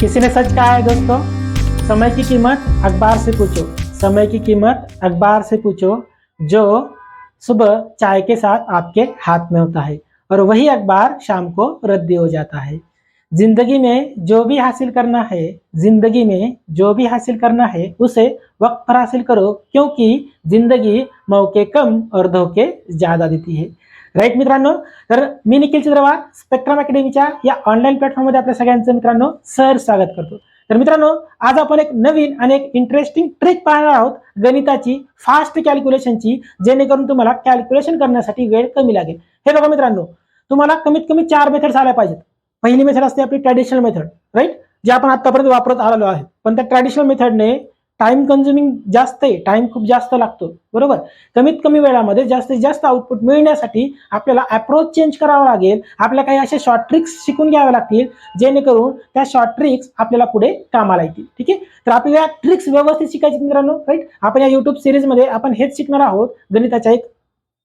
किसी ने सच कहा है दोस्तों? समय की कीमत अखबार से पूछो। समय की कीमत अखबार से पूछो, जो सुबह चाय के साथ आपके हाथ में होता है, और वही अखबार शाम को रद्दी हो जाता है। ज़िंदगी में जो भी हासिल करना है, ज़िंदगी में जो भी हासिल करना है, उसे वक्त पर हासिल करो, क्योंकि ज़िंदगी मौके कम और धोखे ज़्यादा देती है। राईट मित्रांनो? तर मी निखिल चित्रवा स्पेक्ट्रम अकॅडमीच्या या ऑनलाईन प्लॅटफॉर्ममध्ये आपल्या सगळ्यांचं मित्रांनो सर स्वागत करतो. तर मित्रांनो आज आपण एक नवीन आणि एक इंटरेस्टिंग ट्रिक पाहणार आहोत गणिताची फास्ट कॅल्क्युलेशनची जेणेकरून तुम्हाला कॅल्क्युलेशन करण्यासाठी वेळ कमी लागेल. हे बघा मित्रांनो तुम्हाला कमीत कमी चार मेथड्स आल्या पाहिजेत. पहिली मेथड असते आपली ट्रॅडिशनल मेथड राईट जे आपण आतापर्यंत वापरत आलेलो आहे. पण त्या ट्रॅडिशनल मेथडने टाइम कन्झ्युमिंग जास्त आहे. टाइम खूप जास्त लागतो. बरोबर? कमीत कमी वेळामध्ये जास्तीत जास्त आउटपुट मिळण्यासाठी आपल्याला अप्रोच चेंज करावा लागेल. आपल्या काही असे शॉर्ट ट्रिक्स शिकून घ्यावे लागतील जेणेकरून त्या शॉर्ट ट्रिक्स आपल्याला पुढे कामाला येतील. ठीक आहे? तर आपल्याला ट्रिक्स व्यवस्थित शिकायचे मित्रांनो राईट आपण या युट्यूब सिरीजमध्ये आपण हेच शिकणार आहोत गणिताच्या एक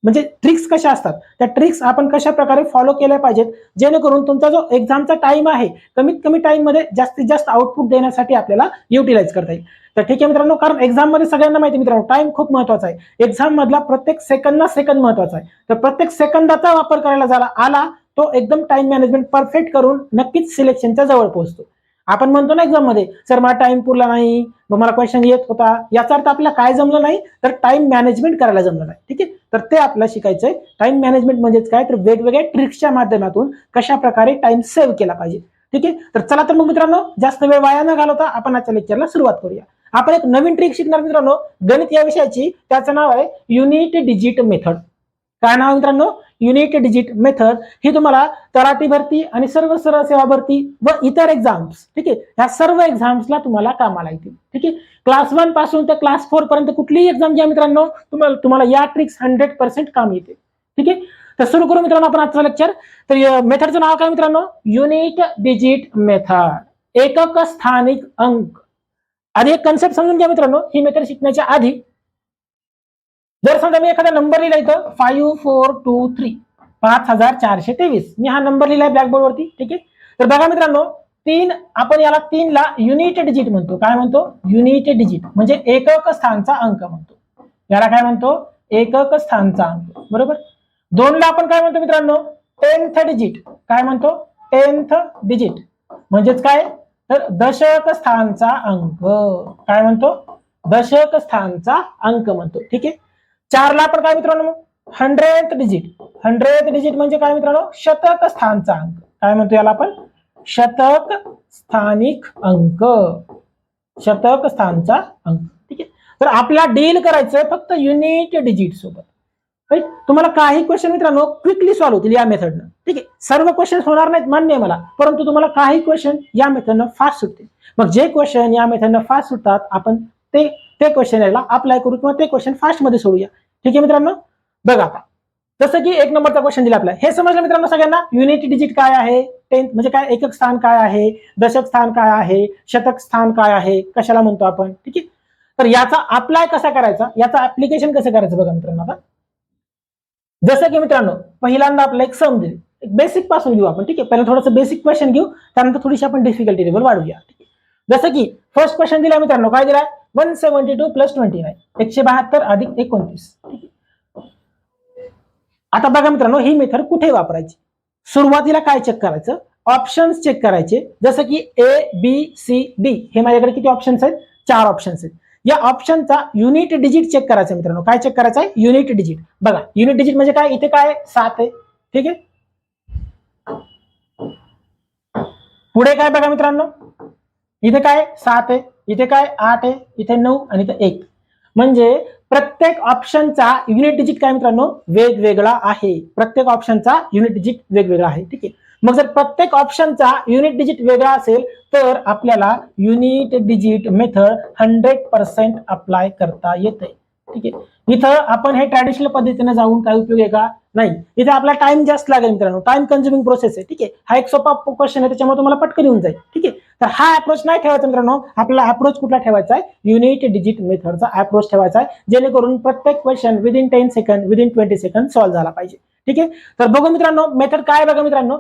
म्हणजे ट्रिक्स कशा असतात? त्या ट्रिक्स आपण कशा प्रकारे फॉलो केल्या पाहिजेत? जेणेकरून तुमचा जो एक्झामचा टाइम आहे कमीत कमी टाइममध्ये जास्तीत जास्त आउटपुट देण्यासाठी आपल्याला युटिलाइज करता येईल. तर ठीक आहे मित्रांनो कारण एक्झाममध्ये सगळ्यांना माहिती मित्रांनो टाइम खूप महत्त्वाचा आहे. एक्झाम मधला प्रत्येक सेकंद ना सेकंद महत्त्वाचा आहे. तर प्रत्येक सेकंदाचा वापर करायला झाला आला तो एकदम टाइम मॅनेजमेंट परफेक्ट करून नक्कीच सिलेक्शनच्या जवळ पोहोचतो. आपण म्हणतो ना एक्झाममध्ये सर मला टाइम पुरला नाही मग मला क्वेश्चन येत होता. याचा अर्थ आपल्याला काय जमलं नाही तर टाइम मॅनेजमेंट करायला जमलं नाही. ठीक आहे? तर ते आपल्याला शिकायचंय. टाइम मॅनेजमेंट म्हणजेच काय? तर वेगवेगळ्या ट्रिक्सच्या माध्यमातून कशा प्रकारे टाइम सेव्ह केला पाहिजे. ठीक आहे? तर चला तर मग मित्रांनो जास्त वेळ वाया न घालवता आपण आजच्या लेक्चरला सुरुवात करूया. आपण एक नवीन ट्रिक शिकणार मित्रांनो. गणित या विषयाची त्याचं नाव आहे युनिट डिजिट मेथड काय नाव मित्रांनो? युनिट डिजिट मेथड ही तुम्हाला तलाठी भरती आणि सर्व सरळ सेवा भरती व इतर एक्झाम्स ठीक आहे? ह्या सर्व एक्झाम्सला तुम्हाला कामाला येतील. ठीक आहे? क्लास वनपासून तर क्लास फोर पर्यंत कुठलीही एक्झाम घ्या मित्रांनो. तुम्हाला तुम्हाला या ट्रिक्स हंड्रेड पर्सेंट काम येते. ठीक आहे? तर सुरू करू मित्रांनो आपण आजचं लेक्चर तर मेथडचं नाव काय मित्रांनो? युनिट डिजिट मेथड एकक स्थानिक अंक. आधी एक कन्सेप्ट समजून घ्या मित्रांनो ही मेथड शिकण्याच्या आधी जर समजा मी एखादा नंबर लिहिला इथं फाईव्ह फोर टू थ्री पाच हजार चारशे तेवीस. मी हा नंबर लिहिलाय ब्लॅकबोर्ड वरती ठीक आहे? तर बघा मित्रांनो तीन आपण याला तीनला युनिट डिजिट म्हणतो. काय म्हणतो? युनिट डिजिट म्हणजे एकक स्थानचा अंक म्हणतो. याला काय म्हणतो? एकक स्थानचा अंक. बरोबर? दोनला आपण काय म्हणतो मित्रांनो? टेन्थ डिजिट काय म्हणतो? टेन्थ डिजिट म्हणजेच काय? तर दशक स्थानचा अंक. काय म्हणतो? दशक स्थानचा अंक म्हणतो. ठीक आहे? चारला आपण काय मित्रांनो? हंड्रेड डिजिट हंड्रेड डिजिट म्हणजे काय मित्रांनो? शतक स्थानचा अंक. काय म्हणतो याला आपण? शतक स्थानिक अंक. शतक स्थानचा अंक. ठीक आहे? तर आपल्याला डील करायचंय फक्त युनिट डिजिट सोबत. राईट तुम्हाला काही क्वेश्चन मित्रांनो क्विकली सॉल्व्ह होतील या मेथडनं ठीक आहे? सर्व क्वेश्चन होणार नाहीत मान्य आहे मला. परंतु तुम्हाला काही क्वेश्चन या मेथडनं फास्ट सुटतील. मग जे क्वेश्चन या मेथडनं फास्ट सुटतात आपण ते ते क्वेश्चन याला अप्लाय करू किंवा ते क्वेश्चन फास्टमध्ये सोडूया. ठीक आहे मित्रांनो? बघा आता. जसं की एक नंबरचा क्वेश्चन दिला आपल्याला. हे समजलं मित्रांनो सगळ्यांना? युनिट डिजिट काय आहे? टेन्थ म्हणजे काय? एकक स्थान काय आहे? दशक स्थान काय आहे? शतक स्थान काय आहे? कशाला म्हणतो आपण? ठीक आहे? तर याचा अप्लाय कसा करायचा? याचा ऍप्लिकेशन कसं करायचं बघा मित्रांनो आता. जसं की मित्रांनो पहिल्यांदा आपला एक सम दिली एक बेसिकपासून घेऊ आपण ठीक आहे? पहिला थोडंसं बेसिक क्वेश्चन घेऊ त्यानंतर थोडीशी आपण डिफिकल्टी लेवल वाढूया ठीक आहे? जसं की फर्स्ट क्वेश्चन दिला मित्रांनो काय दिलाय one seventy two plus twenty nine एकशे बहात्तर अधिक एकोणतीस आता बघा मित्रांनो ही मेथड कुठे वापरायची? सुरुवातीला काय चेक करायचं? ऑप्शन्स चेक करायचे. जसं की ए बी सी डी हे माझ्याकडे किती ऑप्शन्स आहेत? चार ऑप्शन्स आहेत. या ऑप्शनचा युनिट डिजिट चेक करायचं मित्रांनो. काय चेक करायचं आहे? युनिट डिजिट बघा युनिट डिजिट म्हणजे काय? इथे काय? सात आहे. ठीक आहे? पुढे काय बघा मित्रांनो? इथे काय? सात आहे. इथे काय? आठ आहे. इथे नऊ आणि इथे एक. म्हणजे प्रत्येक ऑप्शनचा युनिट डिजिट काय मित्रांनो? वेगवेगळा आहे. प्रत्येक ऑप्शनचा युनिट डिजिट वेगवेगळा आहे. ठीक आहे? मग जर प्रत्येक ऑप्शनचा युनिट डिजिट वेगळा असेल तर आपल्याला unit digit method hundred percent apply करता येते ठीक आहे? इथं आपण हे ट्रॅडिशनल पद्धतीने जाऊन काय उपयोग आहे का? नाही. इथे आपला टाइम जास्त लागेल मित्रांनो. टाइम कन्झ्युमिंग प्रोसेस आहे. ठीक आहे? हा एक सोपा क्वेश्चन आहे त्याच्यामुळे तुम्हाला पटकन येऊन जाईल. ठीक आहे? तर हा अप्रोच नाही ठेवायचा मित्रांनो. आपल्याला अप्रोच कुठला ठेवायचा आहे? युनिट डिजिट मेथडचा अप्रोच ठेवायचा आहे जेणेकरून प्रत्येक question within ten second within twenty second solve झाला पाहिजे. ठीक आहे? तर बघू मित्रांनो मेथड काय बघा मित्रांनो?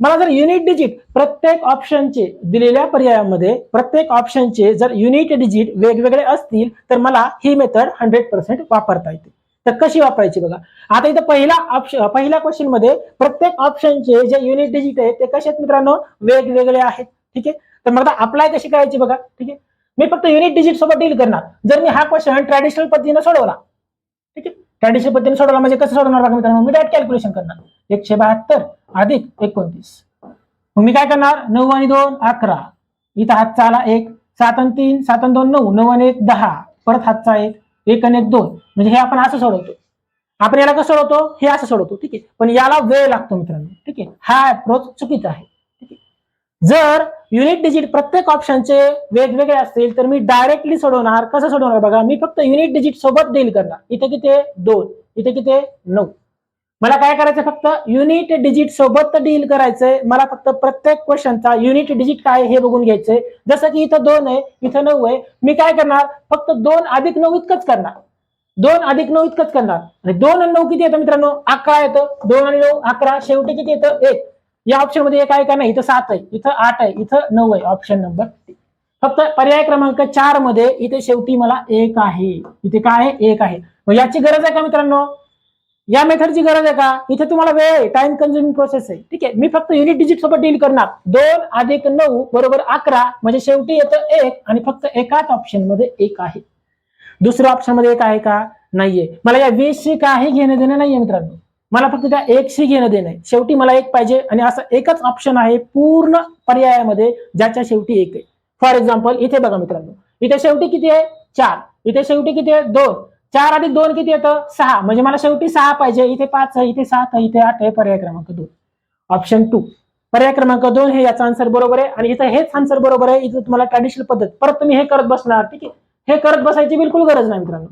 मला जर युनिट डिजिट प्रत्येक ऑप्शनचे दिलेल्या पर्यायामध्ये प्रत्येक ऑप्शनचे जर युनिट डिजिट वेगवेगळे असतील तर मला ही मेथड हंड्रेड पर्सेंट वापरता येते. तर कशी वापरायची बघा. आता इथं पहिला ऑप्शन पहिल्या क्वेश्चनमध्ये प्रत्येक ऑप्शनचे जे युनिट डिजिट आहेत ते कसे आहेत मित्रांनो? वेगवेगळे आहेत. ठीक आहे? तर मग आता अप्लाय कशी करायची बघा. ठीक आहे? मी फक्त युनिट डिजिट सोबत डील करणार. जर मी हा क्वेश्चन ट्रॅडिशनल पद्धतीने सोडवला ठीक आहे? ट्रॅडिशनल पद्धतीने सोडवला म्हणजे कसं सोडवणार बघा मित्रांनो? मी डायरेक्ट कॅल्क्युलेशन करणार. एकशे बहात्तर. अधिक एकोणतीस. मग मी काय करणार? नऊ आणि दोन अकरा. इथं हातचा आला एक सात आणि तीन सात आणि दोन नऊ. नऊ आणि एक दहा. परत हातचा एक एक आणि एक दोन. म्हणजे हे आपण असं सोडवतो. आपण याला कसं सोडवतो? हे असं सोडवतो. ठीक आहे? पण याला वेळ लागतो मित्रांनो. ठीक आहे? हा अप्रोच चुकीचा आहे. ठीक आहे? जर युनिट डिजिट प्रत्येक ऑप्शनचे वेगवेगळे असतील तर मी डायरेक्टली सोडवणार. कसं सोडवणार बघा? मी फक्त युनिट डिजिट सोबत डील करणार. इथे किती दोन. इथे किती नऊ. मला काय करायचं फक्त युनिट डिजिट सोबत डील करायचंय. मला फक्त प्रत्येक क्वेश्चनचा युनिट डिजिट काय हे बघून घ्यायचंय. जसं की इथं दोन आहे इथं नऊ आहे. मी काय करणार? फक्त दोन अधिक नऊ इतकंच करणार. दोन अधिक नऊ इतकंच करणार. आणि दोन आणि नऊ किती येतं मित्रांनो? अकरा येतं. दोन आणि नऊ अकरा. शेवटी किती येतं? एक. या ऑप्शनमध्ये एक आहे का नाही? इथं सात आहे. इथं आठ आहे. इथं नऊ आहे ऑप्शन नंबर फक्त पर्याय क्रमांक चारमध्ये इथे शेवटी मला एक आहे. इथे काय आहे? एक आहे. मग याची गरज आहे का मित्रांनो? या मेथडची गरज आहे का? इथे तुम्हाला वेळ आहे टाइम कन्झ्युमिंग प्रोसेस आहे. ठीक आहे? मी फक्त युनिट डिजिट सोबत डील करणार. दोन अधिक नऊ बरोबर अकरा म्हणजे शेवटी येतं एक आणि फक्त एकाच ऑप्शनमध्ये एक आहे. दुसऱ्या ऑप्शनमध्ये एक आहे का? नाहीये. मला या वीसशी काही घेणं देणं नाहीये मित्रांनो. मला फक्त त्या एकशी घेणं देणं आहे. शेवटी मला एक पाहिजे आणि असं एकच ऑप्शन आहे पूर्ण पर्यायामध्ये ज्याच्या शेवटी एक आहे. फॉर एक्झाम्पल इथे बघा मित्रांनो. इथे शेवटी किती आहे? चार. इथे शेवटी किती आहे? दोन. चार अधिक दोन किती येतं? सहा. म्हणजे मला शेवटी सहा पाहिजे. इथे पाच आहे इथे सात आहे इथे आठ आहे पर्याय क्रमांक दोन. ऑप्शन टू पर्याय क्रमांक दोन हे याचा आन्सर बरोबर आहे. आणि इथं हेच आन्सर बरोबर आहे. इथं तुम्हाला ट्रॅडिशनल पद्धत. परत तुम्ही हे करत बसणार ठीक आहे? हे करत बसायची बिलकुल गरज नाही मित्रांनो.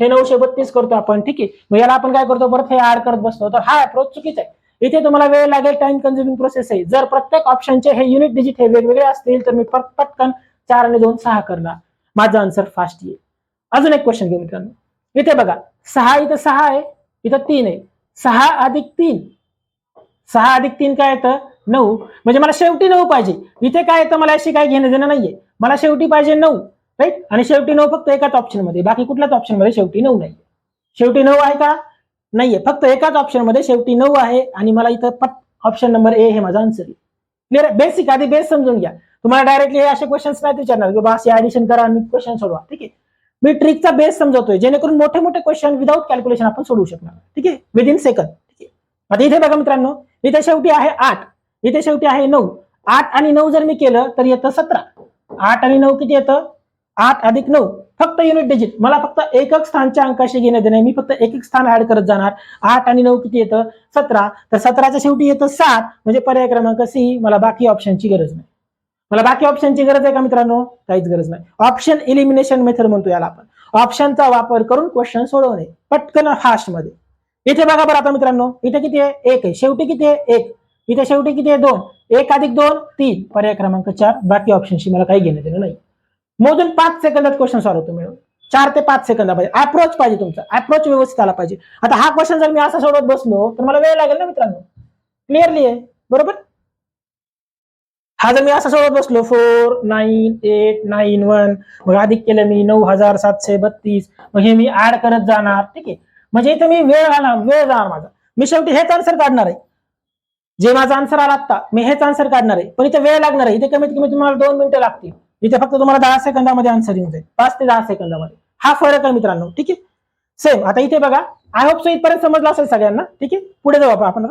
हे नऊशे बत्तीस करतो आपण ठीक आहे? मग याला आपण काय करतो? परत हे ऍड करत बसतो. तर हा अप्रोच चुकीचा आहे. इथे तुम्हाला वेळ लागेल टाइम कन्झ्युमिंग प्रोसेस आहे. जर प्रत्येक ऑप्शनचे हे युनिट डिजिट हे वेगवेगळे असतील तर मी पटकन चार आणि दोन सहा करणार. माझा आन्सर फास्ट येईल. अजून एक क्वेश्चन घेऊ मित्रांनो. इथे बघा सहा इथं सहा आहे इथं तीन आहे. सहा अधिक तीन. सहा अधिक तीन काय येतं? नऊ. म्हणजे मला शेवटी नऊ पाहिजे. इथे काय येतं? मला अशी काय घेणं देणं नाहीये. मला शेवटी पाहिजे नऊ राईट आणि शेवटी नऊ फक्त एकाच ऑप्शनमध्ये बाकी कुठल्याच ऑप्शनमध्ये शेवटी नऊ नाही शेवटी नऊ आहे का? नाहीये. फक्त एकाच ऑप्शनमध्ये शेवटी नऊ आहे आणि मला इथं पट ऑप्शन नंबर ए हे माझा आन्सर आहे. क्लिअर बेसिक आधी बेस समजून घ्या. तुम्हाला डायरेक्टली हे असे क्वेश्चन्स नाही विचारणार. की बा असे ऍडिशन करा आणि क्वेश्चन सोडवा. ठीक आहे? मी ट्रिकचा बेस समजवतोय जेणेकरून मोठे मोठे क्वेश्चन विदाऊट कॅल्क्युलेशन आपण सोडवू शकणार. ठीक आहे? विद इन सेकंड ठीक आहे? आता इथे बघा मित्रांनो. इथे शेवटी आहे आठ. इथे शेवटी आहे नऊ. आठ आणि नऊ जर मी केलं तर येतं सतरा. आठ आणि नऊ किती येतं? आठ अधिक नऊ. फक्त युनिट डिजिट मला फक्त एकक स्थानच्या अंकाशी घेणं देणे मी फक्त एक एक स्थान ऍड करत जाणार. आठ आणि नऊ किती येतं? सतरा. तर सतराच्या शेवटी येतं सात. म्हणजे पर्याय क्रमांक सी मला बाकी ऑप्शनची गरज नाही. मला बाकी ऑप्शनची गरज आहे का मित्रांनो? काहीच गरज नाही. ऑप्शन इलिमिनेशन मेथड म्हणतो याला आपण. ऑप्शनचा वापर करून क्वेश्चन सोडवणे. पटकन फास्टमध्ये. इथे बघा बरं आता मित्रांनो. इथे किती आहे? एक आहे. शेवटी किती आहे? एक. इथे शेवटी किती आहे? दोन. एक अधिक दोन तीन. पर्याय क्रमांक चार. बाकी ऑप्शनशी मला काही घेणं देणं नाही. मोजून पाच सेकंदात क्वेश्चन सॉल्व्ह होतो मिळून. चार ते पाच सेकंदा पाहिजे. अप्रोच पाहिजे तुमचा. अप्रोच व्यवस्थित आला पाहिजे. आता हा क्वेश्चन जर मी असा सोडवत बसलो तर मला वेळ लागेल ना मित्रांनो? क्लिअरली आहे. बरोबर? हा जर मी असा सोडत बसलो four nine eight nine one मग अधिक केलं मी नऊ हजार सातशे बत्तीस मग हे मी ऍड करत जाणार ठीक आहे? म्हणजे इथे मी वेळ घालणार वेळ जाणार माझा. मी शेवटी हेच आन्सर काढणार आहे. जे माझा आन्सर आला आत्ता मी हेच आन्सर काढणार आहे. पण इथे वेळ लागणार आहे. इथे कमीत कमी तुम्हाला दोन मिनिटं लागतील. इथे फक्त तुम्हाला दहा सेकंदामध्ये आन्सर येऊन जाईल. पाच ते दहा सेकंदामध्ये. हा फरक आहे मित्रांनो ठीक आहे? सेम आता इथे बघा आय होप सो इथपर्यंत समजलं असेल सगळ्यांना ठीक आहे? पुढे जाऊ आपण आपण.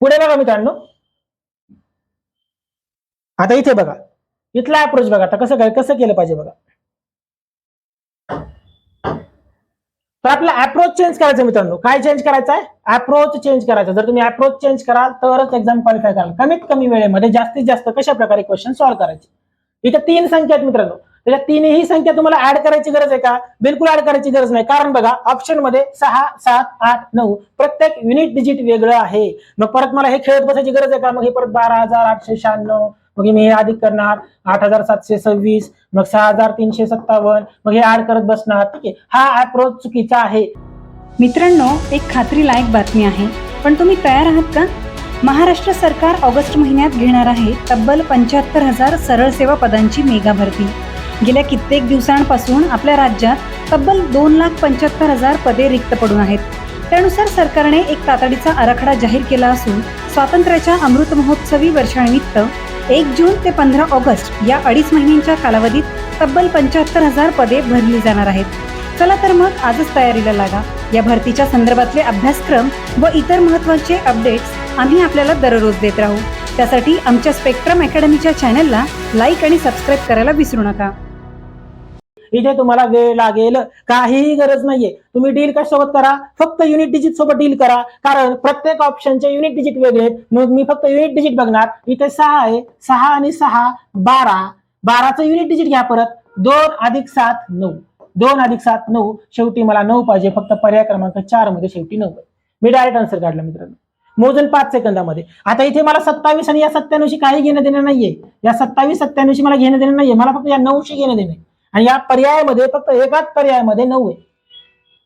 पुढे बघा मित्रांनो. आता इथे बघा. इथला अप्रोच बघा. आता कसं काय कसं केलं पाहिजे बघा. तर आपला अप्रोच चेंज करायचं मित्रांनो. काय चेंज करायचं आहे? अप्रोच चेंज करायचा. जर तुम्ही अप्रोच चेंज कराल तरच एक्झाम क्वालिफाय कराल. कमीत कमी वेळेमध्ये जास्तीत जास्त कशा प्रकारे क्वेश्चन सॉल्व्ह करायचे? इथे तीन संख्या आहेत मित्रांनो. म्हणजे त्याच्या तीनही संख्या तुम्हाला ऍड करायची गरज आहे का? बिलकुल ऍड करायची गरज नाही. कारण बघा ऑप्शनमध्ये सहा सात आठ नऊ प्रत्येक युनिट डिजिट वेगळं आहे. मग परत मला हे खेळत बसायची गरज आहे का? मग हे परत बारा हजार आठशे शहाण्णव मग मी हे अधिक करणार. आठ हजार सातशे सव्वीस मग सहा हजार तीनशे सत्तावन्न मग हे ऍड करत बसणार. ठीक आहे? हा अप्रोच चुकीचा आहे. मित्रांनो एक खात्रीलायक बातमी आहे. पण तुम्ही तयार आहात का? महाराष्ट्र सरकार ऑगस्ट महिन्यात घेणार आहे तब्बल पंच्याहत्तर हजार सरळ सेवा पदांची मेगा भरती गेल्या कित्येक दिवसांपासून आपल्या राज्यात तब्बल दोन लाख पंच्याहत्तर हजार पदे रिक्त पडून आहेत. त्यानुसार सरकारने एक तातडीचा आराखडा जाहीर केला असून स्वातंत्र्याच्या अमृत महोत्सवी वर्षानिमित्त एक जून ते पंधरा ऑगस्ट या अडीच महिन्यांच्या कालावधीत तब्बल पंच्याहत्तर हजार पदे भरली जाणार आहेत. चला तर मग आजच तयारीला लागा. या भरतीच्या संदर्भातले अभ्यासक्रम व इतर महत्त्वाचे अपडेट्स आम्ही आपल्याला दररोज देत राहू. त्यासाठी आमच्या स्पेक्ट्रम अकॅडमीच्या चॅनलला लाईक आणि सबस्क्राईब करायला विसरू नका. इथे तुम्हाला वेळ लागेल. काहीही गरज नाहीये. तुम्ही डील कशासोबत करा? फक्त युनिट डिजिट सोबत डील करा. कारण प्रत्येक ऑप्शनचे युनिट डिजिट वेगळे आहेत. मग मी फक्त युनिट डिजिट बघणार. इथे सहा आहे. सहा आणि सहा बारा. बाराचं युनिट डिजिट घ्या परत. दोन अधिक सात नऊ. दोन अधिक सात नऊ. शेवटी मला नऊ पाहिजे. फक्त पर्याय क्रमांक चारमध्ये शेवटी नऊ मी डायरेक्ट आन्सर काढला मित्रांनो. मोजून पाच सेकंदामध्ये. आता इथे मला सत्तावीस आणि या सत्त्याण्णवशी काही घेणं देणं नाहीये. या सत्तावीस सत्त्याऐंशी मला घेणं देणं नाहीये. मला फक्त या नऊशी घेणं देणं आहे. आणि या पर्यायामध्ये फक्त एकाच पर्यायामध्ये नऊ आहे.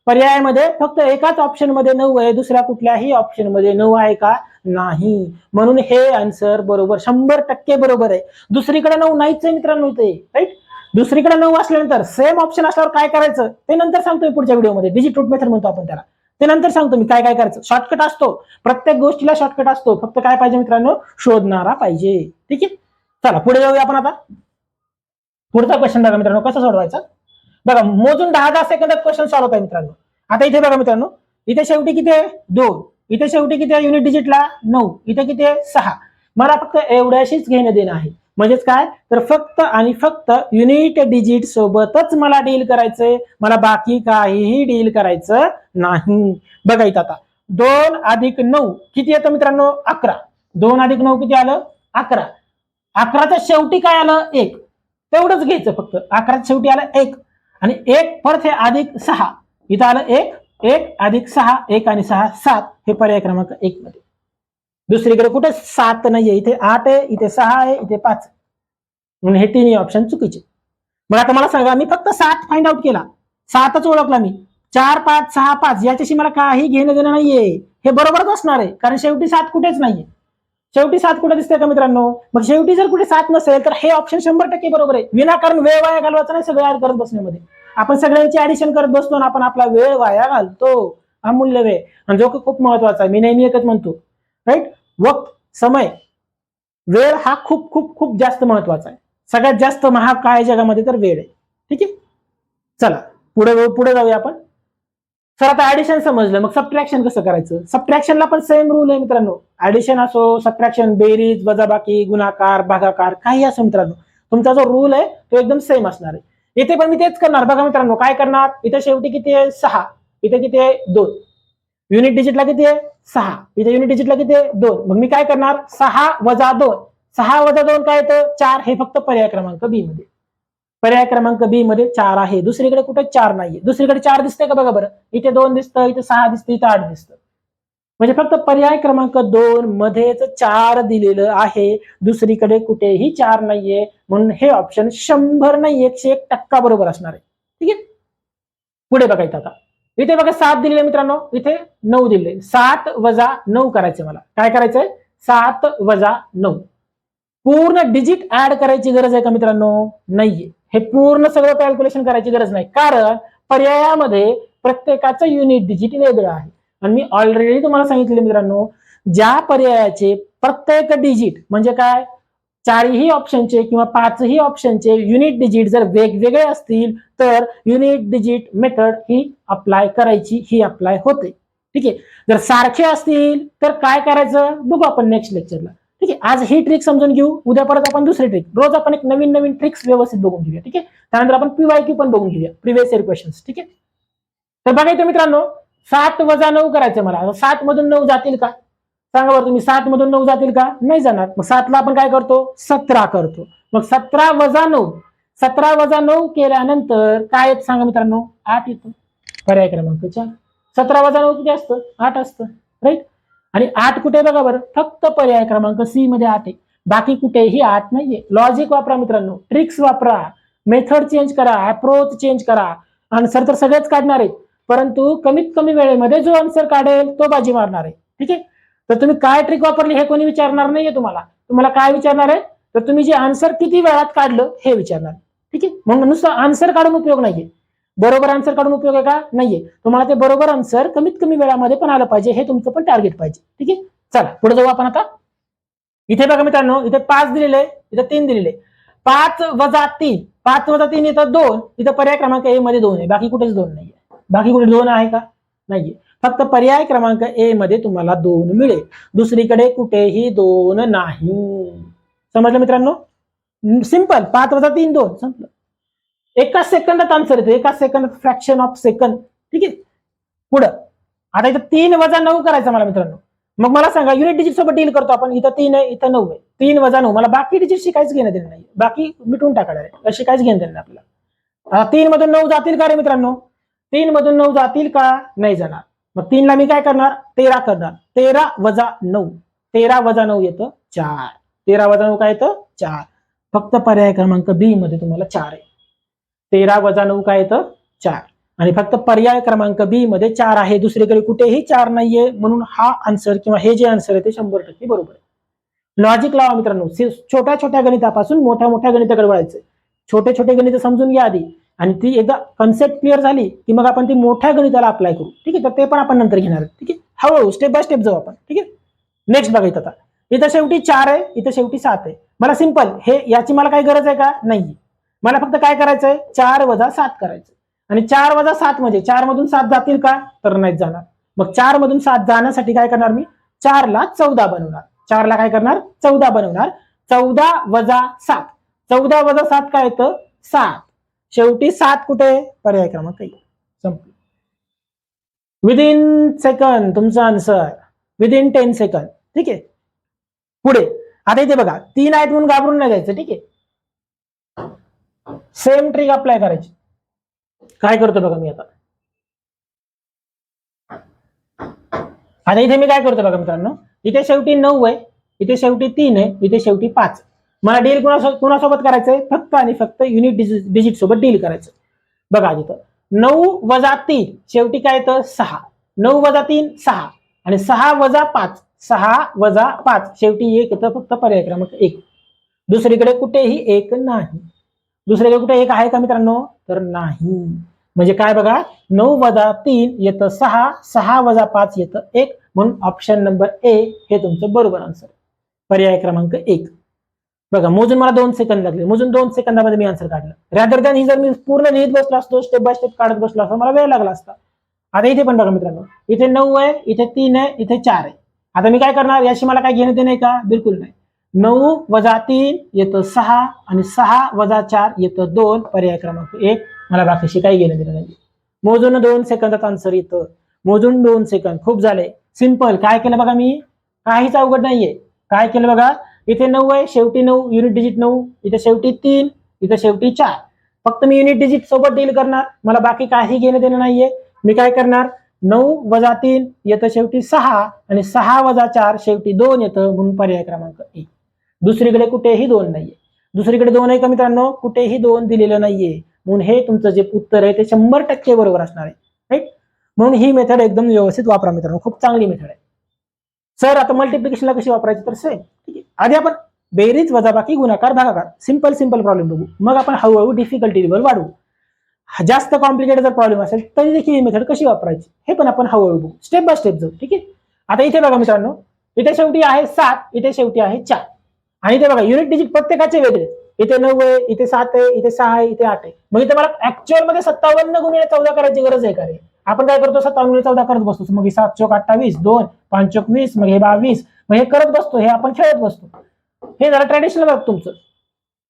पर्यायामध्ये फक्त एकाच ऑप्शनमध्ये नऊ आहे दुसऱ्या कुठल्याही ऑप्शनमध्ये नऊ आहे का? नाही. म्हणून हे आन्सर बरोबर शंभर टक्के बरोबर आहे. दुसरीकडे नऊ नाहीच आहे मित्रांनो ते राईट दुसरीकडे नऊ असल्यानंतर सेम ऑप्शन असल्यावर काय करायचं? ते नंतर सांगतो मी पुढच्या व्हिडिओमध्ये. डिजिट रूट मेथड म्हणतो आपण त्याला. ते नंतर सांगतो मी काय काय करायचं. शॉर्टकट असतो. प्रत्येक गोष्टीला शॉर्टकट असतो. फक्त काय पाहिजे मित्रांनो? शोधणारा पाहिजे. ठीक आहे? चला पुढे जाऊया आपण आता. पुढचा क्वेश्चन बघा मित्रांनो कसा सोडवायचा बघा मोजून दहा दहा सेकंदात क्वेश्चन सॉल्व्ह होता मित्रांनो. आता इथे बघा मित्रांनो इथे शेवटी किती आहे? दोन. इथे शेवटी किती आहे? युनिट डिजिटला नऊ. इथे किती आहे? सहा. मला फक्त एवढ्याशीच घेणं देणं आहे. म्हणजेच काय? तर फक्त आणि फक्त युनिट डिजिट सोबतच मला डील करायचंय. मला बाकी काहीही डील करायचं नाही. बघा इथं आता. दोन अधिक नऊ. किती येतं मित्रांनो? अकरा. दोन अधिक नऊ किती आलं? अकरा. अकराच्या शेवटी काय आलं? एक. तेवढंच घ्यायचं फक्त. अकराच्या शेवटी आलं एक. आणि एक परत हे अधिक सहा. इथं आलं एक एक अधिक सहा एक आणि सहा सात. हे पर्याय क्रमांक एक मध्ये. दुसरीकडे कुठे? सात नाहीये. इथे आठ आहे इथे सहा आहे इथे पाच म्हणून हे तिन्ही ऑप्शन चुकीचे मग आता मला सांगा मी फक्त सात फाइंड आउट केला. सातच ओळखला मी. चार पाच सहा पाच. याच्याशी मला काही घेणं देणं नाहीये. हे बरोबरच असणार आहे. कारण शेवटी सात कुठेच नाहीये. शेवटी सात कुठे दिसते का मित्रांनो? मग शेवटी जर कुठे सात नसेल तर हे ऑप्शन शंभर टक्के बरोबर आहे. विनाकारण वेळ वाया घालवायचा नाही सगळं ऍड करत बसण्यामध्ये. आपण सगळ्यांची ऍडिशन करत बसतो आणि आपण आपला वेळ वाया घालतो. अमूल्य वेळ. आणि जो खूप महत्त्वाचा आहे. मी नेहमी एकच म्हणतो. राईट वक्त समय वेळ हा खूप खूप खूप जास्त महत्त्वाचा आहे. सगळ्यात जास्त महाग काय आहे जगामध्ये तर वेळ आहे. ठीक आहे? चला. पुढे पुढे जाऊया आपण. सर आता ऍडिशन समजलं. मग सबट्रॅक्शन कसं करायचं? सबट्रॅक्शनला पण सेम रूल आहे मित्रांनो. ऍडिशन असो सबट्रॅक्शन बेरीज वजाबाकी गुणाकार भागाकार काही असो मित्रांनो. तुमचा जो रूल आहे तो एकदम सेम असणार आहे. इथे पण मी तेच करणार. बघा मित्रांनो काय करणार? इथे शेवटी किती आहे? सहा. इथे किती आहे? दोन. युनिट डिजिटला किती आहे? सहा. इथे युनिट डिजिटला किती आहे? दोन. मग मी काय करणार? सहा वजा दोन. सहा वजा दोन काय येतं? चार. हे फक्त पर्याय क्रमांक बी मध्ये. पर्याय क्रमांक बी मध्ये चार आहे. दुसरीकडे कुठे चार नाहीये. दुसरीकडे चार दिसतंय का बघा बरं? इथे दोन दिसतं इथे सहा दिसतं इथे आठ दिसतं. म्हणजे फक्त पर्याय क्रमांक दोन मध्येच चार दिलेलं आहे. दुसरीकडे कुठेही चार नाहीये. म्हणून हे ऑप्शन शंभर नाही एकशे एक टक्का बरोबर असणार आहे. ठीक आहे? पुढे बघायचं आता. इथे बघा सात दिलेले मित्रांनो. इथे नऊ दिले सात वजा नऊ करायचे मला. काय करायचंय? सात वजा नऊ. पूर्ण डिजिट ऍड करायची गरज आहे का मित्रांनो? नाहीये. हे पूर्ण सगळं कॅल्क्युलेशन करायची गरज नाही. कारण पर्यायामध्ये प्रत्येकाचं युनिट डिजिट वेगळं आहे. आणि मी ऑलरेडी तुम्हाला सांगितले मित्रांनो ज्या पर्यायाचे प्रत्येक डिजिट म्हणजे काय? चारही ऑप्शनचे किंवा पाचही ऑप्शनचे युनिट डिजिट जर वेगवेगळे असतील तर युनिट डिजिट मेथड ही अप्लाय करायची ही अप्लाय होते. ठीक आहे? जर सारखे असतील तर काय करायचं? बघू आपण नेक्स्ट लेक्चरला ठीक आहे? आज ही ट्रिक समजून घेऊ उद्या परत आपण दुसरी ट्रिक रोज आपण एक नवीन नवीन ट्रिक्स व्यवस्थित बघून घेऊया ठीक आहे? त्यानंतर आपण पीवायक्यू पण बघून घेऊया प्रिव्हियस इयर क्वेश्चन ठीक आहे? तर बघायचं मित्रांनो सात वजा नऊ करायचं मला. सात मधून नऊ जातील का? सांगा बरं तुम्ही सात मधून नऊ जातील का? नाही जाणार. मग सातला आपण काय करतो? सतरा करतो. मग सतरा वजा नऊ. सतरा वजा नऊ केल्यानंतर काय येत सांगा मित्रांनो? आठ येतो. पर्याय क्रमांक चार. सतरा वजा नऊ किती असतं? आठ असतं. राईट आणि आठ कुठे बघा बरं? फक्त पर्याय क्रमांक सी मध्ये आठ आहे. बाकी कुठेही आठ नाहीये. लॉजिक वापरा मित्रांनो. ट्रिक्स वापरा. मेथड चेंज करा. अप्रोच चेंज करा. आन्सर तर सगळेच काढणार आहेत. परंतु कमीत कमी वेळेमध्ये जो आन्सर काढेल तो बाजी मारणार आहे. ठीक आहे? तर तुम्ही काय ट्रिक वापरली हे कोणी विचारणार नाहीये तुम्हाला. तुम्हाला काय विचारणार आहे? तर तुम्ही जे आन्सर किती वेळात काढलं हे विचारणार ठीक आहे? म्हणून नुसतं आन्सर काढून उपयोग नाहीये. बरोबर आन्सर काढून उपयोग आहे का? नाहीये. तुम्हाला ते बरोबर आन्सर कमीत कमी वेळामध्ये पण आलं पाहिजे, हे तुमचं पण टार्गेट पाहिजे. ठीक आहे? चला, पुढे जाऊ आपण आता. इथे बघा मित्रांनो, इथे पाच दिलेले इथे तीन दिलेले पाच वजा तीन, पाच वजा तीन इथं दोन, इथं पर्याय क्रमांक ए मध्ये दोन आहे, बाकी कुठेच दोन नाहीये. बाकी कुठे दोन आहे का? नाहीये. फक्त पर्याय क्रमांक ए मध्ये तुम्हाला दोन मिळेल. दुसरीकडे कुठेही दोन नाही. समजलं मित्रांनो? सिंपल पाच वजा तीन, दोन. संपलं. एका सेकंदात आन्सर येतो. एका सेकंद फ्रॅक्शन ऑफ सेकंद ठीक आहे? पुढं. आता इथं तीन वजा नऊ करायचं मला मित्रांनो. मग मला सांगा युनिट डिजिट सोबत डील करतो आपण. इथं तीन आहे इथं नऊ आहे. तीन वजा नऊ. मला बाकी डिजिट शिकायचं घेणं देणं नाही बाकी मिटून टाकणार आहे. अशी घेणं देणं आपल्याला. तीन मधून नऊ जातील का रे मित्रांनो? तीन मधून नऊ जातील का? नाही जाणार. मग तीनला मी काय करणार? तेरा करणार. तेरा वजा नऊ. तेरा वजा नऊ येतं चार. तेरा वजा नऊ काय येतं? चार. फक्त पर्याय क्रमांक बी मध्ये तुम्हाला चार आहे. तेरा वजा नऊ काय येतं? चार. आणि फक्त पर्याय क्रमांक बी मध्ये चार आहे. दुसरीकडे कुठेही चार नाहीये म्हणून हा आन्सर किंवा हे जे आन्सर आहे ते शंभर टक्के बरोबर आहे. लॉजिक लावा मित्रांनो. छोट्या छोट्या गणितापासून मोठ्या मोठ्या गणिताकडे वळायचं छोटे छोटे गणित समजून घ्या आधी. आणि ती एकदा कन्सेप्ट क्लिअर झाली की मग आपण ती मोठ्या गणिताला अप्लाय करू. ठीक आहे? तर ते पण आपण नंतर घेणार ठीक आहे? हळूहळू स्टेप बाय स्टेप जाऊ आपण. ठीक आहे? नेक्स्ट बघा इथं आता. इथं शेवटी चार आहे इथं शेवटी सात आहे. मला सिंपल हे याची मला काही गरज आहे का? नाही मला फक्त काय करायचं आहे चार वजा सात करायचं आणि चार वजा सात म्हणजे चार मधून सात जातील का? तर नाही जाणार. मग चार मधून सात जाण्यासाठी काय करणार मी? चारला चौदा बनवणार. चारला काय करणार? चौदा बनवणार. चौदा वजा सात. चौदा वजा सात काय येतं? सात. शेवटी सात कुठे? पर्याय क्रमांक एक. संपलं. विदिन सेकंद तुमचा आन्सर विदिन टेन सेकंद ठीक आहे? पुढे. आता इथे बघा. तीन आहेत म्हणून घाबरून नाही जायचं. ठीक आहे? सेम ट्रिक अप्लाय करायची. काय करतो बघा मी आता. आता इथे मी काय करतो बघा मित्रांनो इथे शेवटी नऊ आहे इथे शेवटी तीन आहे इथे शेवटी पाच मला डील कुणासोबत कुणासोबत करायचंय? फक्त आणि फक्त युनिट डिजिट सोबत डील करायचं. बघा इथं नऊ वजा तीन शेवटी काय येतं? सहा. नऊ वजा तीन सहा. आणि सहा वजा पाच सहा वजा पाच. शेवटी एक येतं फक्त पर्याय क्रमांक एक. दुसरीकडे कुठेही एक नाही. दुसरे कुठे एक आहे का मित्रांनो? तर नाही. म्हणजे काय बघा नऊ वजा तीन येतं सहा सहा वजा पाच येतं एक. म्हणून ऑप्शन नंबर ए हे तुमचं बरोबर आन्सर पर्याय क्रमांक एक. बघा मोजून मला दोन सेकंद लागले. मोजून दोन सेकंदामध्ये मी आन्सर काढलं. रॅदर दॅन ही जर मी पूर्ण लिहित बसलो असतो स्टेप बाय स्टेप काढत बसलो असतो मला वेळ लागला असता. आता इथे पण बघा मित्रांनो. इथे नऊ आहे इथे तीन आहे इथे चार आहे. आता मी काय करणार? याशी मला काय घेणं देणं आहे का? बिलकुल नाही. नऊ वजा तीन येतं सहा आणि सहा वजा चार येतं दोन. पर्याय क्रमांक एक. मला बाकीशी काही घेणं दिलं नाही. मोजून दोन सेकंदात आन्सर येतं. मोजून दोन सेकंद खूप झाले. सिंपल काय केलं बघा मी? काहीच अवघड नाहीये. काय केलं बघा? इथे नऊ आहे. शेवटी नऊ. युनिट डिजिट नऊ. इथे शेवटी तीन. इथे शेवटी चार. फक्त मी युनिट डिजिट सोबत डील करणार. मला बाकी काही घेणं देणं नाहीये. मी काय करणार? नऊ वजा तीन येतं शेवटी सहा. आणि सहा वजा चार शेवटी दोन येतं. म्हणून पर्याय क्रमांक एक. दुसरीकडे कुठेही दोन नाहीये. दुसरीकडे दोन आहे का मित्रांनो? कुठेही दोन दिलेलं नाहीये. म्हणून हे तुमचं जे उत्तर आहे ते शंभर टक्के बरोबर असणार आहे. राईट म्हणून ही मेथड एकदम व्यवस्थित वापरा मित्रांनो. खूप चांगली मेथड आहे. सर आता मल्टिप्लिकेशनला कशी वापरायची? तर सेम ठीक आहे. आधी आपण बेरीज वजाबाकी गुणाकार भागाकार. सिंपल सिंपल प्रॉब्लेम बघू. मग आपण हळूहळू डिफिकल्टी लेवल वाढवू. हा जास्त कॉम्प्लिकेटेड जर प्रॉब्लेम असेल तरी देखील ही मेथड कशी वापरायची? हे पण आपण हळूहळू बघू. स्टेप बाय स्टेप जाऊ. ठीक आहे? आता इथे बघा मित्रांनो. इथे शेवटी आहे सात इथे शेवटी आहे चार. आणि ते बघा युनिट डिजिट प्रत्येकाचे वेगळे. इथे नऊ आहे इथे सात आहे इथे सहा आहे इथे आठ आहे. मग इथे मला ऍक्च्युअलमध्ये सत्तावन्न गुणिले चौदा करायची गरज आहे का रे? आपण काय करतो सत्तावन्न चौदा करत बसतो. मग हे सात चौक अठ्ठावीस दोन पाच चौक वीस मग हे बावीस मग हे करत बसतो हे आपण खेळत बसतो. हे जरा ट्रॅडिशनल वर्क तुमचं.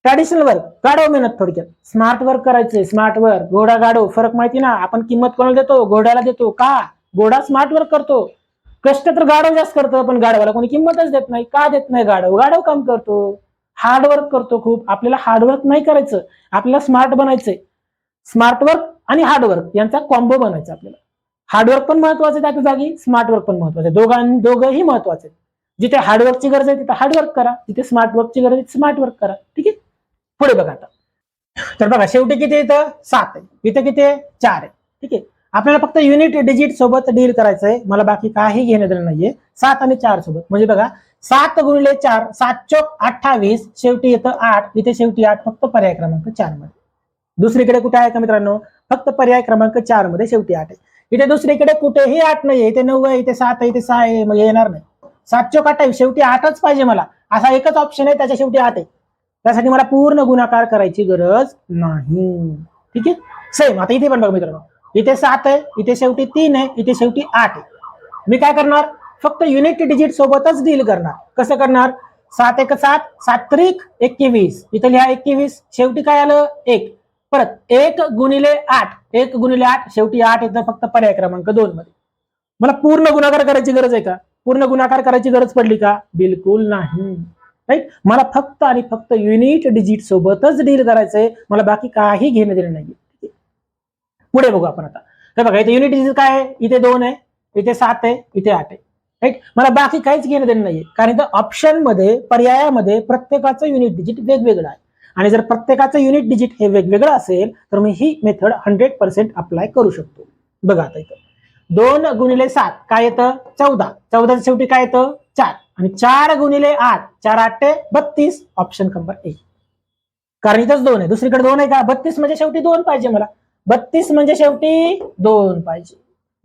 ट्रॅडिशनल वर्क गाडव मेहनत थोडक्यात. स्मार्ट वर्क करायचंय स्मार्ट वर्क घोडा गाडव फरक माहिती ना. आपण किंमत कोणाला देतो? घोड्याला देतो. का? घोडा स्मार्ट वर्क करतो. कष्ट तर गाढव जास्त करतो पण गाढवाला कोणी किंमतच देत नाही. का देत नाही गाडव गाडव काम करतो. हार्डवर्क करतो खूप. आपल्याला हार्डवर्क नाही करायचं. आपल्याला स्मार्ट बनायचंय. स्मार्ट वर्क आणि हार्डवर्क यांचा कॉम्बो बनायचा आपल्याला. हार्डवर्क पण महत्वाचं आहे त्याच्या जागी स्मार्ट वर्क पण महत्वाचं आहे. दोघां दोघंही महत्त्वाचे जिथे हार्डवर्कची गरज आहे तिथे हार्डवर्क करा. जिथे स्मार्ट वर्कची गरज आहे स्मार्ट वर्क करा. ठीक आहे? पुढे बघा आता. तर बघा शेवटी किती येतं? सात आहे. इथं किती आहे? चार आहे. ठीक आहे? आपल्याला फक्त युनिट डिजिट सोबत डील करायचंय. मला बाकी काही घेणं देणं नाहीये. सात आणि चार सोबत. म्हणजे बघा सात गुणिले चार सात चौक अठ्ठावीस शेवटी येतं आठ. इथे शेवटी आठ फक्त पर्याय क्रमांक चारमध्ये. दुसरीकडे कुठे आहे का मित्रांनो? फक्त पर्याय क्रमांक चारमध्ये शेवटी आठ आहे. इथे दुसरीकडे कुठेही आठ नाहीये. इथे नऊ आहे इथे सात आहे इथे सहा आहे मग येणार नाही. सात चोक अठ्ठावीस शेवटी आठच पाहिजे मला. असा एकच ऑप्शन आहे त्याच्या शेवटी आठ आहे. त्यासाठी मला पूर्ण गुणाकार करायची गरज नाही. ठीक आहे? सेम आता इथे पण बघा मित्रांनो. इथे सात आहे इथे शेवटी तीन आहे इथे शेवटी आठ आहे. मी काय करणार? फक्त युनिट डिजिट सोबतच डील करणार. कसं करणार? सात एक सात सात त्रिक एकवीस. इथं लिहा एकवीस. शेवटी काय आलं? एक. परत एक गुणिले आठ. एक गुणिले आठ शेवटी आठ येतं फक्त पर्याय क्रमांक दोन मध्ये. मला पूर्ण गुणाकार करायची गरज आहे का? पूर्ण गुणाकार करायची गरज पडली का? बिलकुल नाही. राईट मला फक्त आणि फक्त युनिट डिजिट सोबतच डील करायचंय. मला बाकी काही घेणं देणं नाही पुढे बघू आपण आता. तर बघा इथे युनिट डिजिट काय आहे? इथे दोन आहे इथे सात आहे इथे आठ आहे. राईट मला बाकी काहीच घेणं देणं नाहीये. कारण इथं ऑप्शनमध्ये पर्यायामध्ये प्रत्येकाचं युनिट डिजिट वेगवेगळं आहे. आणि जर प्रत्येकाचं युनिट डिजिट हे वेगवेगळं असेल तर मी ही मेथड हंड्रेड पर्सेंट अप्लाय करू शकतो. बघा आता इथं. दोन गुणिले सात काय येतं? चौदा. चौदाच्या शेवटी काय येतं? चार. आणि चार गुणिले आठ चार आठ बत्तीस. ऑप्शन नंबर एक कारण इथंच दोन आहे. दुसरीकडे दोन आहे का? बत्तीस म्हणजे शेवटी दोन पाहिजे मला. बत्तीस म्हणजे शेवटी दोन पाहिजे.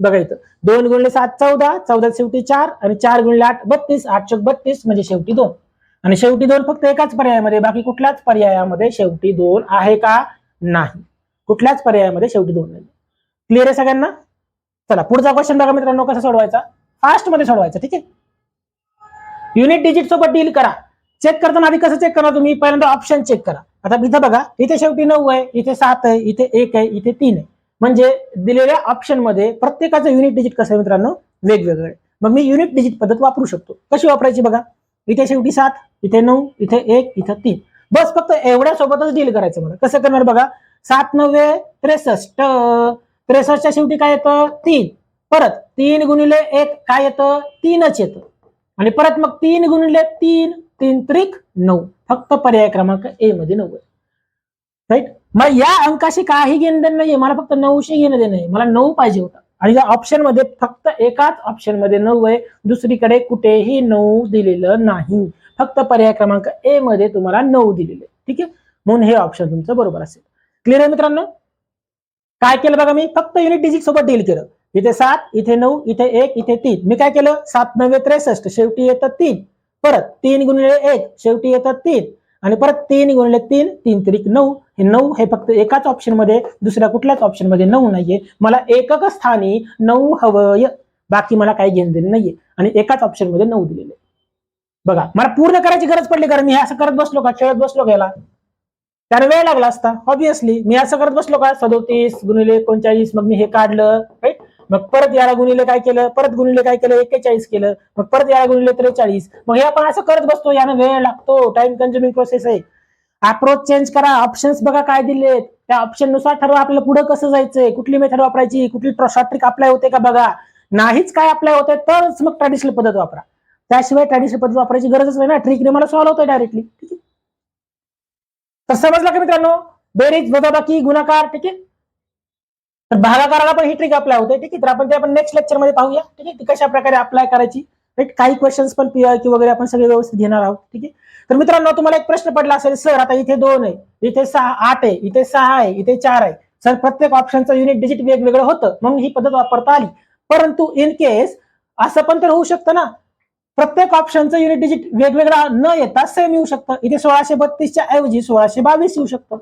बघा इथं. दोन गुणले सात चौदा. चौदा शेवटी चार आणि चार गुणले आठ बत्तीस. आठ चौक बत्तीस म्हणजे शेवटी दोन. आणि शेवटी दोन फक्त एकाच पर्यायामध्ये. बाकी कुठल्याच पर्यायामध्ये शेवटी दोन आहे का नाही? कुठल्याच पर्यायामध्ये शेवटी दोन नाही. क्लिअर आहे सगळ्यांना? चला पुढचा क्वेश्चन बघा मित्रांनो कसा सोडवायचा? फास्टमध्ये सोडवायचा ठीक आहे? युनिट डिजिट सोबत डील करा. चेक करताना आधी कसं चेक करा तुम्ही? पहिल्यांदा ऑप्शन चेक करा. आता इथं बघा इथे शेवटी नऊ आहे इथे सात आहे इथे एक आहे इथे तीन आहे. म्हणजे दिलेल्या ऑप्शनमध्ये प्रत्येकाचं युनिट डिजिट कसं आहे मित्रांनो? वेगवेगळं मग मी युनिट डिजिट पद्धत वापरू शकतो. कशी वापरायची बघा? इथे शेवटी सात इथे नऊ इथे एक इथं तीन. बस फक्त एवढ्या सोबतच डील करायचं मला. कसं करणार बघा? सात नव्वे त्रेसष्ट. त्रेसष्टच्या शेवटी काय येतं? तीन. परत तीन गुणिले एक काय येतं? तीनच येतं. आणि परत मग तीन गुणिले तीन. तीन त्रिक नऊ. फक्त पर्याय क्रमांक ए मध्ये नऊ आहे. राईट मग या अंकाशी काही घेणं देणं नाहीये. मला फक्त नऊशे घेणं देणं आहे. मला नऊ पाहिजे होता. आणि या ऑप्शनमध्ये फक्त एकाच ऑप्शनमध्ये नऊ आहे. दुसरीकडे कुठेही नऊ दिलेलं नाही. फक्त पर्याय क्रमांक ए मध्ये तुम्हाला नऊ दिलेले ठीक आहे? म्हणून हे ऑप्शन तुमचं बरोबर असेल. क्लिअर आहे मित्रांनो? काय केलं बघा मी? फक्त युनिट डिजिट सोबत डील केलं. इथे सात इथे नऊ इथे एक इथे तीन. मी काय केलं? सात नव्हे त्रेसष्ट. शेवटी येतं तीन. परत तीन गुणिले एक शेवटी येतात तीन. आणि परत तीन गुणिले तीन तीन त्रिक नऊ. हे नऊ हे फक्त एकाच ऑप्शनमध्ये दुसऱ्या कुठल्याच ऑप्शनमध्ये नऊ नाहीये. मला एकक स्थानी नऊ हवंय. बाकी मला काही घेणं देणं नाहीये. आणि एकाच ऑप्शनमध्ये नऊ दिलेले. बघा मला पूर्ण करायची गरज पडली कारण मी असं करत बसलो का? खेळत बसलो गेला त्याला वेळ लागला असता ऑब्विसली मी असं करत बसलो का? सदोतीस गुणिले एकोणचाळीस मग मी हे काढलं. राईट मग परत याला गुणिले काय केलं? परत गुणिले काय केलं? एक्केचाळीस केलं. मग परत याला गुणिले त्रेचाळीस. मग हे आपण असं करत बसतो यानं वेळ लागतो. टाइम कन्झ्युमिंग प्रोसेस आहे. अप्रोच चेंज करा. ऑप्शन्स बघा काय दिलेत. त्या ऑप्शननुसार ठरवा आपल्याला पुढे कसं जायचंय. कुठली मेथड वापरायची? कुठली शॉर्ट ट्रिक अप्लाय होते का बघा? नाहीच काय अप्लाय होते तरच मग ट्रॅडिशनल पद्धत वापरा. त्याशिवाय ट्रॅडिशनल पद्धत वापरायची गरजच नाही ना. ट्रिकने मला सॉल्व्ह होतोय डायरेक्टली ठीक आहे? तर समजलं का मित्रांनो? बेरीज वजाबाकी गुणाकार. ठीक आहे? तर भागाकाराला पण ही ट्रिक अप्लाय होते. ठीक आहे तर आपण ते आपण नेक्स्ट लेक्चरमध्ये पाहूया. ठीक आहे ती कशा प्रकारे अप्लाय करायची. राईट काही क्वेश्चन्स पण पीआयक्यू वगैरे आपण सगळे व्यवस्थित घेणार आहोत. ठीक आहे? तर मित्रांनो तुम्हाला एक प्रश्न पडला असेल सर आता इथे दोन आहे. इथे सहा आठ आहे. इथे सहा आहे. इथे चार आहे. सर प्रत्येक ऑप्शनचं युनिट डिजिट वेगवेगळं होतं. म्हणून ही पद्धत वापरता आली. परंतु इन केस असं पण तर होऊ शकतं ना. प्रत्येक ऑप्शनचं युनिट डिजिट वेगवेगळा न येता सेम येऊ शकतं. इथे सोळाशे बत्तीसच्या ऐवजी सोळाशे बावीस येऊ शकतं.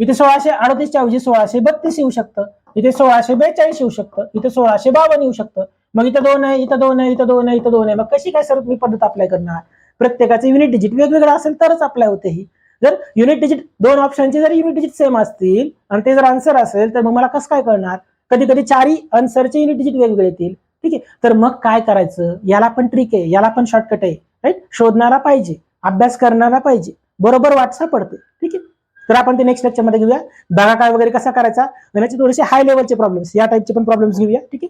इथे सोळाशे अडतीसच्या ऐवजी सोळाशे बत्तीस येऊ शकतं. इथे सोळाशे बेचाळीस येऊ शकतं. इथे सोळाशे बावन्न येऊ शकतं. मग इथं दोन आहे इथं दोन आहे इथं दोन आहे इथं दोन आहे. मग कशी काय सर मी पद्धत अप्लाय करणार? प्रत्येकाचं युनिट डिजिट वेगवेगळं असेल तरच अप्लाय होते ही. जर युनिट डिजिट दोन ऑप्शनचे जर युनिट डिजिट सेम असतील आणि ते जर आन्सर असेल तर मग मला कसं काय करणार कधी कधी चारही आन्सरचे युनिट डिजिट वेगवेगळे येतील. ठीक आहे? तर मग काय करायचं? याला पण ट्रिक आहे. याला पण शॉर्टकट आहे. राईट शोधणारा पाहिजे. अभ्यास करणारा पाहिजे. बरोबर वाट सापडते ठीक आहे? तर आपण ते नेक्स्ट लेक्चरमध्ये घेऊया. भागाकार वगैरे कसा करायचा? आणि याचे थोडेसे हाय लेवलचे प्रॉब्लेम्स या टाईपचे पण प्रॉब्लेम्स घेऊया ठीक आहे?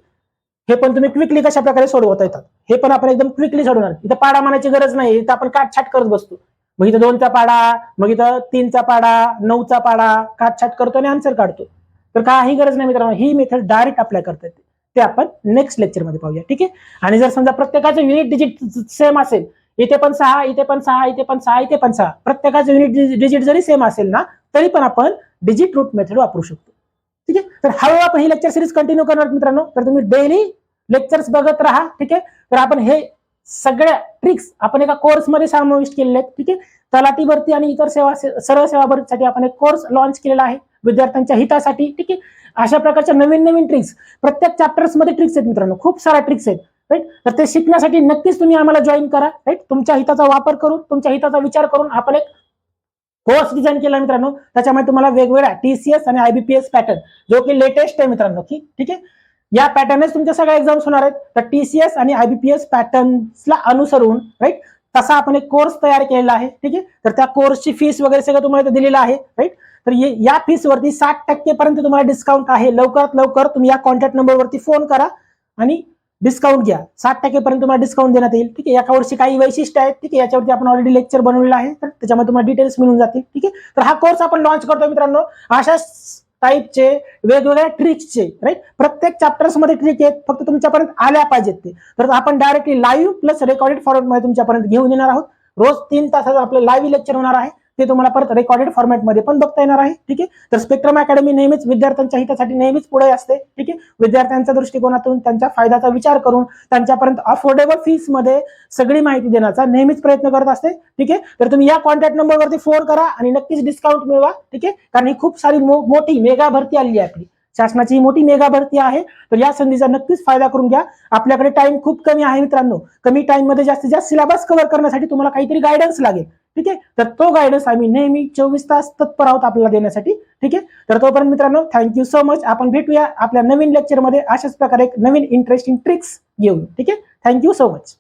हे पण तुम्ही क्विकली कशा प्रकारे सोडवता येतात? हे पण आपण एकदम क्विकली सोडवणार. इथं पाडा मानायची गरज नाही इथं आपण काटछाट करत बसतो. मग इथं दोनचा पाडा मग इथं तीनचा पाडा नऊचा पाडा काटछाट करतो आणि आन्सर काढतो. तर काही गरज नाही मित्रांनो ही मेथड डायरेक्ट अप्लाय करता येते. ते आपण नेक्स्ट लेक्चरमध्ये पाहूया ठीक आहे? आणि जर समजा प्रत्येकाचं युनिट डिजिट सेम असेल इथे पण सहा इथे पण सहा इथे पण सहा इथे पण सहा. प्रत्येकाचं युनिट डिजिट जरी सेम असेल ना तरी पण आपण डिजिट रूट मेथड वापरू शकतो. ठीक आहे? तर हळूहळू आपण ही लेक्चर सिरीज कंटिन्यू करणार मित्रांनो. तर तुम्ही डेली लेक्चर्स बघत राहा. ठीक आहे? तर आपण हे सगळ्या ट्रिक्स आपण एका कोर्समध्ये समाविष्ट केलेले आहेत. ठीक आहे? तलाठी भरती आणि इतर सेवा सरळ सेवा भरतीसाठी आपण एक कोर्स लॉन्च केलेला आहे. विद्यार्थ्यांच्या हितासाठी. ठीक आहे? अशा प्रकारच्या नवीन नवीन ट्रिक्स प्रत्येक चॅप्टर्समध्ये ट्रिक्स आहेत मित्रांनो. खूप साऱ्या ट्रिक्स आहेत. राईट तर ते शिकण्यासाठी नक्कीच तुम्ही आम्हाला जॉईन करा. राईट तुमच्या हिताचा वापर करून तुमच्या हिताचा विचार करून आपण एक कोर्स डिझाईन केला मित्रांनो. त्याच्यामध्ये तुम्हाला वेगवेगळ्या टीसीएस आणि आयबीपीएस पॅटर्न जो की लेटेस्ट आहे मित्रांनो. की ठीक आहे? या पॅटर्नच तुमच्या सगळ्या एक्झाम्स होणार आहेत. तर टीसीएस आणि आयबीपीएस पॅटर्नला अनुसरून राईट तसा आपण एक कोर्स तयार केलेला आहे. ठीक आहे? तर त्या कोर्सची फीस वगैरे सगळं तुम्हाला दिलेलं आहे. राईट तर या फीस वरती साठ टक्के पर्यंत तुम्हाला डिस्काउंट आहे. लवकरात लवकर तुम्ही या कॉन्टॅक्ट नंबरवरती फोन करा आणि डिस्काउंट घ्या. साठ टक्केपर्यंत तुम्हाला डिस्काउंट देण्यात येईल. ठीक आहे? एका वर्षी काही वैशिष्ट्य आहेत. ठीक आहे? याच्यावरती आपण ऑलरेडी लेक्चर बनवलेलं आहे. तर त्याच्यामध्ये तुम्हाला डिटेल्स मिळून जातील. ठीक आहे? तर हा कोर्स आपण लॉन्च करतो मित्रांनो. अशा टाईपचे वेगवेगळ्या ट्रिक्सचे राईट प्रत्येक चॅप्टर्समध्ये ट्रिक आहेत. फक्त तुमच्यापर्यंत आल्या पाहिजेत ते. तर आपण डायरेक्टली लाईव्ह प्लस रेकॉर्डेड फॉर्मॅटमध्ये तुमच्यापर्यंत घेऊन येणार आहोत. रोज तीन तासाचं आपलं लाईव्ह लेक्चर होणार आहे. ते तुम्हाला परत रेकॉर्डेड फॉर्मॅटमध्ये पण बघता येणार आहे ठीक आहे? तर स्पेक्ट्रम अकॅडमी नेहमीच विद्यार्थ्यांच्या हितासाठी नेहमीच पुढे असते ठीक आहे? विद्यार्थ्यांच्या दृष्टिकोनातून त्यांच्या फायद्याचा विचार करून त्यांच्यापर्यंत अफोर्डेबल फीसमध्ये सगळी माहिती देण्याचा नेहमीच प्रयत्न करत असते ठीक आहे? तर तुम्ही या कॉन्टॅक्ट नंबरवरती फोन करा आणि नक्कीच डिस्काउंट मिळवा ठीक आहे? कारण ही खूप सारी मो- मोठी मेगा भरती आलेली आहे आपली. शासनाची ही मोठी मेगा भरती आहे. तर या संधीचा नक्कीच फायदा करून घ्या. आपल्याकडे टाइम खूप कमी आहे मित्रांनो. कमी टाइममध्ये जास्तीत जास्त सिलेबस कव्हर करण्यासाठी तुम्हाला काहीतरी गायडन्स लागेल. ठीक आहे? तर तो गायडन्स आम्ही नेहमी चोवीस तास तत्पर आहोत आपल्याला देण्यासाठी. ठीक आहे? तर तोपर्यंत मित्रांनो थँक्यू सो मच आपण भेटूया आपल्या नवीन लेक्चरमध्ये अशाच प्रकारे एक नवीन इंटरेस्टिंग ट्रिक्स घेऊन. ठीक आहे? Thank you so much